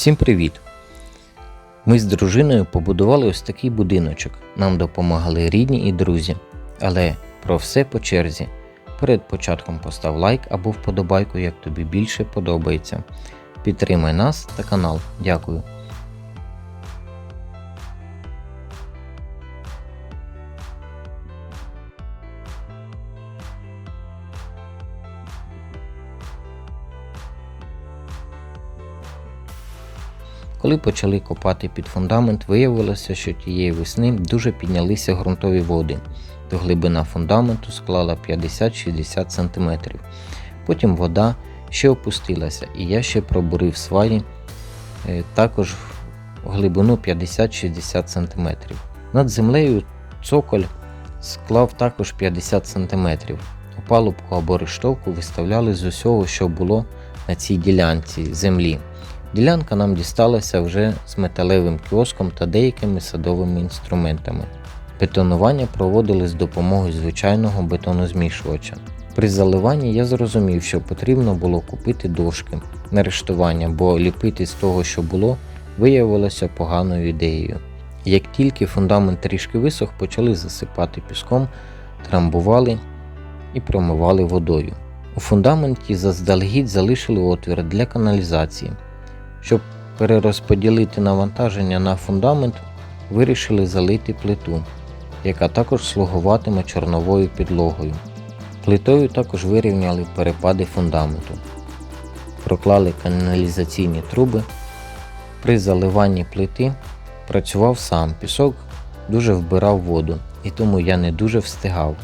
Всім привіт! Ми з дружиною побудували ось такий будиночок. Нам допомагали рідні і друзі. Але про все по черзі. Перед початком постав лайк або вподобайку, як тобі більше подобається. Підтримай нас та канал. Дякую. Коли почали копати під фундамент, виявилося, що тієї весни дуже піднялися ґрунтові води, то глибина фундаменту склала 50-60 см. Потім вода ще опустилася, і я ще пробурив сваї е, також в глибину 50-60 см. Над землею цоколь склав також 50 см. Опалубку або рештовку виставляли з усього, що було на цій ділянці землі. Ділянка нам дісталася вже з металевим кіоском та деякими садовими інструментами. Бетонування проводили з допомогою звичайного бетонозмішувача. При заливанні я зрозумів, що потрібно було купити дошки на рештування, бо ліпити з того, що було, виявилося поганою ідеєю. Як тільки фундамент трішки висох, почали засипати піском, трамбували і промивали водою. У фундаменті заздалегідь залишили отвір для каналізації. Щоб перерозподілити навантаження на фундамент, вирішили залити плиту, яка також слугуватиме чорновою підлогою. Плитою також вирівняли перепади фундаменту, проклали каналізаційні труби. При заливанні плити працював сам, пісок дуже вбирав воду, і тому я не дуже встигав.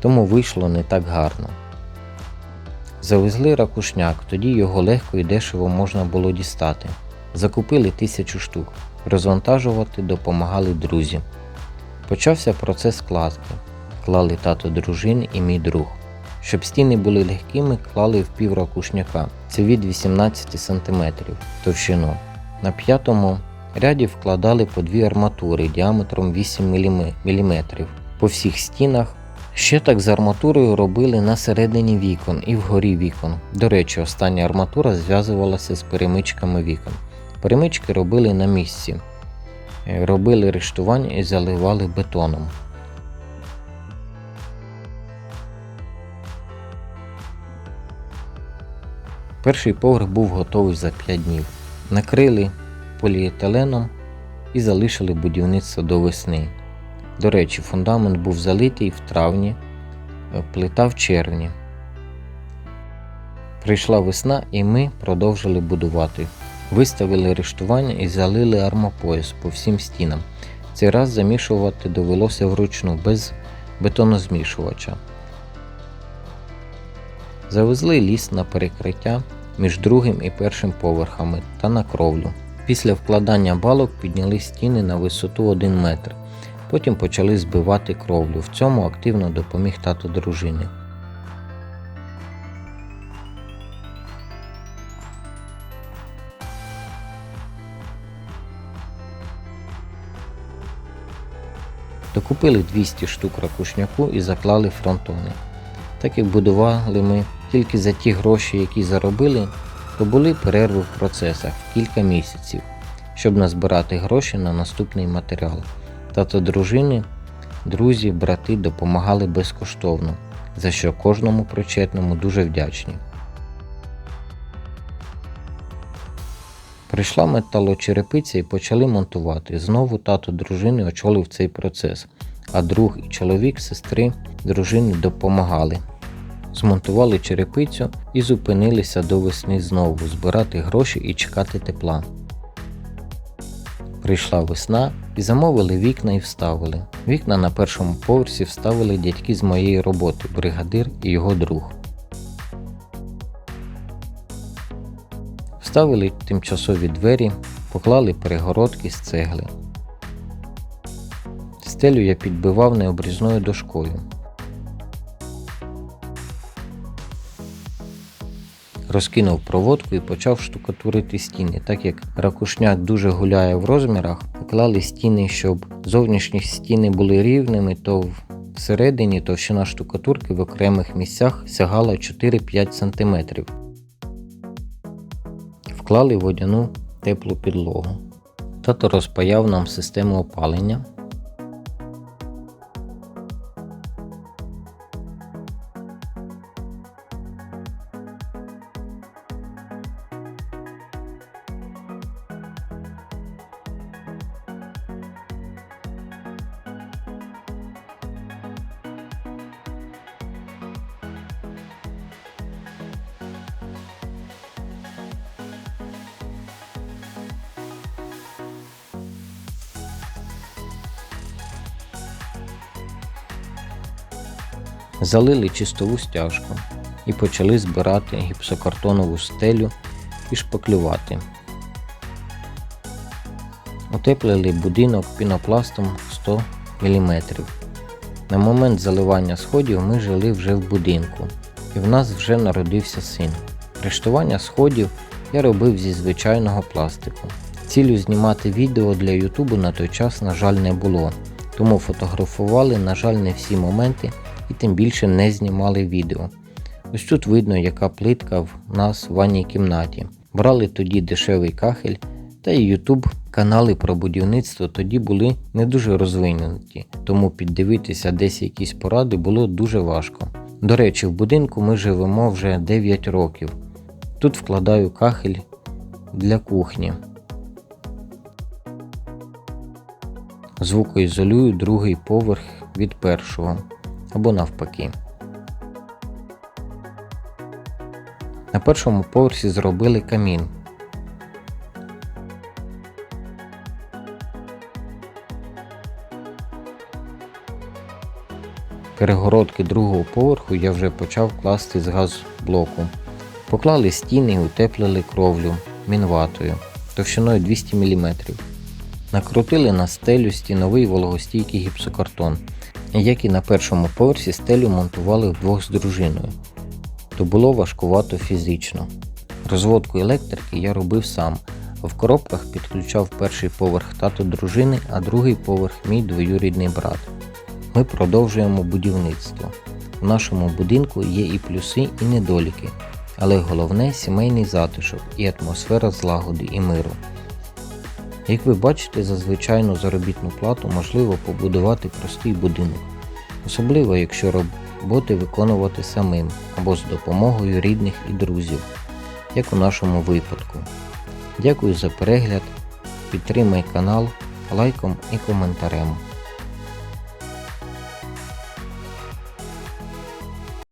Тому вийшло не так гарно. Завезли ракушняк, тоді його легко і дешево можна було дістати. Закупили тисячу штук. Розвантажувати допомагали друзі. Почався процес складки. Клали тато дружини і мій друг. Щоб стіни були легкими, клали в пів ракушняка. Це від 18 см товщину. На п'ятому ряді вкладали по дві арматури діаметром 8 мм. По всіх стінах Ще так з арматурою робили на середині вікон і вгорі вікон. До речі, остання арматура зв'язувалася з перемичками вікон. Перемички робили на місці, Е, робили рештування і заливали бетоном. Перший поверх був готовий за 5 днів. Накрили поліетиленом і залишили будівництво до весни. До речі, фундамент був залитий в травні, е, плита в червні. Прийшла весна і ми продовжили будувати. Виставили рештування і залили армопояс по всім стінам. Цей раз замішувати довелося вручну без бетонозмішувача. Завезли ліс на перекриття між другим і першим поверхами та на кровлю. Після вкладання балок підняли стіни на висоту 1 метр. Потім почали збивати кровлю. В цьому активно допоміг тато дружини. Докупили 200 штук ракушняку і заклали фронтони. Так як будували ми тільки за ті гроші, які заробили, то були перерви в процесах кілька місяців, щоб назбирати гроші на наступний матеріал. Тато дружини, друзі, брати допомагали безкоштовно, за що кожному причетному дуже вдячні. Прийшла металочерепиця і почали монтувати. Знову тато дружини очолив цей процес, а друг і чоловік сестри дружини допомагали. Змонтували черепицю і зупинилися до весни знову збирати гроші і чекати тепла. Прийшла весна і замовили вікна і вставили. Вікна на першому поверсі вставили дядьки з моєї роботи, бригадир і його друг. Вставили тимчасові двері, поклали перегородки з цегли. Стелю я підбивав необрізною дошкою. Розкинув проводку і почав штукатурити стіни, так як ракушняк дуже гуляє в розмірах, поклали стіни, щоб зовнішні стіни були рівними, то всередині товщина штукатурки в окремих місцях сягала 4-5 см. Вклали водяну теплу підлогу. Тато розпаяв нам систему опалення. Залили чистову стяжку і почали збирати гіпсокартонову стелю і шпаклювати. Утеплили будинок пінопластом 100 мм. На момент заливання сходів ми жили вже в будинку, і в нас вже народився син. Рештування сходів я робив зі звичайного пластику. Цілю знімати відео для Ютубу на той час, на жаль, не було, тому фотографували, на жаль, не всі моменти і тим більше не знімали відео. Ось тут видно, яка плитка в нас в ванній кімнаті. Брали тоді дешевий кахель, та й YouTube канали про будівництво тоді були не дуже розвинуті, тому піддивитися десь якісь поради було дуже важко. До речі, в будинку ми живемо вже 9 років. Тут вкладаю кахель для кухні. Звукоізолюю другий поверх від першого або навпаки. На першому поверсі зробили камін. Перегородки другого поверху я вже почав класти з газблоку. Поклали стіни і утеплили кровлю мінватою товщиною 200 мм. Накрутили на стелю стіновий вологостійкий гіпсокартон, як і на першому поверсі стелю монтували вдвох з дружиною, то було важкувато фізично. Розводку електрики я робив сам, в коробках підключав перший поверх тато дружини, а другий поверх мій двоюрідний брат. Ми продовжуємо будівництво. У нашому будинку є і плюси, і недоліки, але головне сімейний затишок і атмосфера злагоди і миру. Як ви бачите, за звичайну заробітну плату можливо побудувати простий будинок, особливо якщо роботи виконувати самим або з допомогою рідних і друзів, як у нашому випадку. Дякую за перегляд, підтримай канал лайком і коментарем.